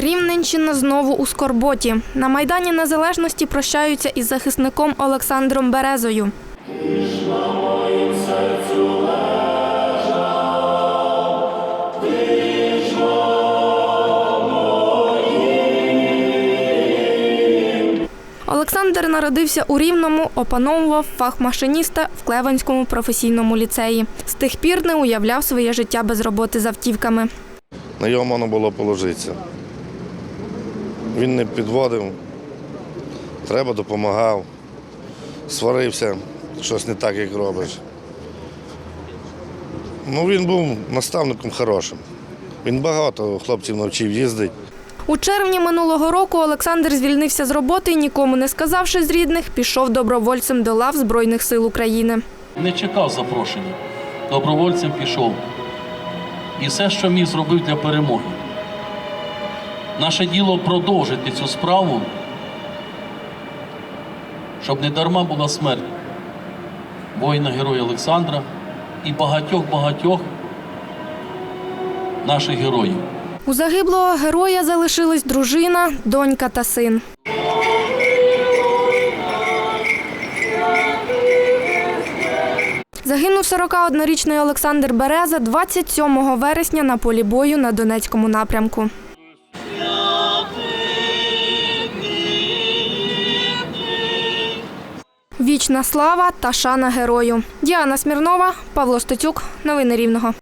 Рівненщина знову у скорботі. На Майдані Незалежності прощаються із захисником Олександром Березою. Олександр народився у Рівному, опановував фах машиніста в Клеванському професійному ліцеї. З тих пір не уявляв своє життя без роботи з автівками. На його можна було положитися. Він не підводив, треба допомагав, сварився, щось не так, як робиш. Ну, він був наставником хорошим. Він багато хлопців навчив їздити. У червні минулого року Олександр звільнився з роботи і нікому не сказавши з рідних, пішов добровольцем до лав Збройних сил України. Не чекав запрошення. Добровольцем пішов. І все, що міг, зробив для перемоги. Наше діло продовжити цю справу, щоб не дарма була смерть воїна героя Олександра і багатьох-багатьох наших героїв. У загиблого героя залишились дружина, донька та син. Загинув 41-річний Олександр Береза 27 вересня на полі бою на Донецькому напрямку. Вічна слава та шана герою. Діана Смірнова, Павло Стецюк. Новини Рівного.